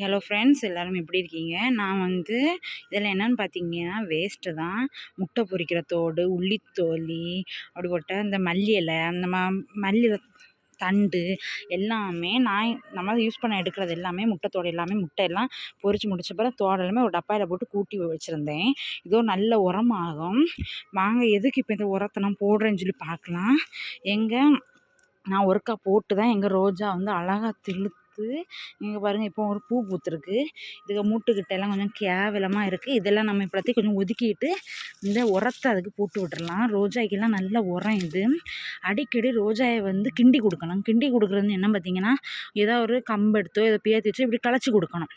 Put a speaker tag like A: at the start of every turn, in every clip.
A: Hello friends எல்லோரும் எப்படி இருக்கீங்க? நான் வந்து இதில் என்னென்னு பார்த்தீங்கன்னா வேஸ்ட்டு தான். முட்டை பொரிக்கிற தோடு உள்ளித்தோலி அப்படி போட்ட இந்த மல்லி இலை அந்த ம மல்லி தண்டு எல்லாமே நான் நம்ம யூஸ் பண்ண எடுக்கிறது எல்லாமே முட்டை தோடு எல்லாமே முட்டை எல்லாம் பொறிச்சு முடிச்ச பிறகு தோடு எல்லாமே ஒரு டப்பாயில் போட்டு கூட்டி வச்சுருந்தேன். இதோ நல்ல உரமாகும். வாங்க எதுக்கு இப்போ இந்த உரத்தை நான் போடுறேன்னு சொல்லி பார்க்கலாம். எங்கே நான் ஒருக்கா போட்டு தான் எங்கள் ரோஜா வந்து அழகாக திழுத்து இங்கே பாருங்கள் இப்போ ஒரு பூ பூத்துருக்கு. இதுக்கு மூட்டுக்கிட்ட எல்லாம் கொஞ்சம் கேவலமாக இருக்குது இதெல்லாம் நம்ம இப்போத்தையும் கொஞ்சம் ஒதுக்கிட்டு இந்த உரத்தை அதுக்கு போட்டு விட்டுறலாம். ரோஜாய்க்கெல்லாம் நல்ல உரம் இது. அடிக்கடி ரோஜாயை வந்து கிண்டி கொடுக்கணும். கிண்டி கொடுக்குறது என்ன பார்த்தீங்கன்னா ஏதோ ஒரு கம்பு எடுத்தோ இதை பேர்த்தி வச்சோ இப்படி களைச்சி கொடுக்கணும்.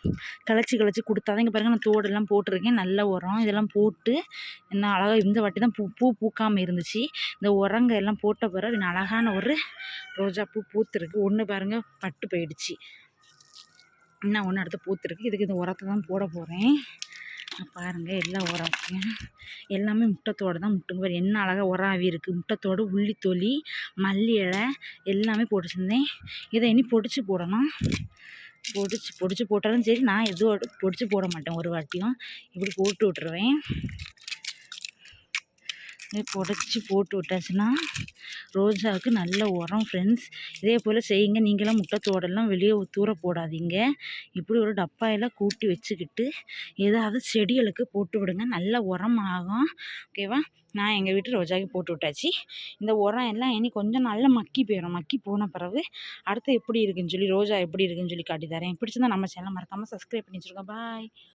A: களைச்சி களைச்சி கொடுத்தா தான் இங்கே பாருங்கள் நான் தோடெல்லாம் போட்டிருக்கேன். நல்ல உரம். இதெல்லாம் போட்டு என்ன அழகாக இந்த வாட்டி தான் பூ பூ பூக்காமல் இருந்துச்சு. இந்த உரங்க எல்லாம் போட்ட பிறகு அழகான ஒரு ரோஜா பூ பூத்துருக்கு. ஒன்று பாருங்கள் பட்டு போயிடுச்சு. இன்னும் ஒன்று அடுத்து பூத்துருக்கு. இதுக்கு இந்த உரத்தை தான் போட போகிறேன் பாருங்கள் எல்லா உரம். எல்லாமே முட்டத்தோடு தான் முட்டுங்க. பாரு என்ன அழகாக உரம் ஆவி இருக்குது முட்டத்தோடு உள்ளித்தொலி மல்லி இலை எல்லாமே போட்டுச்சிருந்தேன் இதை இனி பொடிச்சு போடணும். பொடிச்சு பொடிச்சு போட்டாலும் சரி நான் எதுவும் பொடிச்சு போட மாட்டேன். ஒரு வாட்டியும். இப்படி போட்டு விட்ருவேன் புடச்சி போட்டு விட்டாச்சுன்னா ரோஜாவுக்கு நல்ல உரம் ஃப்ரெண்ட்ஸ் இதே போல் செய்யுங்க. நீங்களாம் முட்டைத்தோடெல்லாம் வெளியே தூர போடாதீங்க. இப்படி ஒரு டப்பாயில் கூட்டி வச்சுக்கிட்டு ஏதாவது செடிகளுக்கு போட்டு விடுங்க. நல்ல உரம் ஆகும். ஓகேவா நான் எங்கள் வீட்டு ரோஜாக்கு போட்டு விட்டாச்சு. இந்த உரம் எல்லாம் இனி கொஞ்சம் நல்லா மக்கி போயிடும் மக்கி போன பிறகு அடுத்து எப்படி இருக்குன்னு சொல்லி ரோஜா எப்படி இருக்குன்னு சொல்லி காட்டி தரேன் பிடிச்சிருந்தா நம்ம சேனல் மறக்காமல் சப்ஸ்கிரைப் பண்ணி வச்சுருக்கோம் பாய்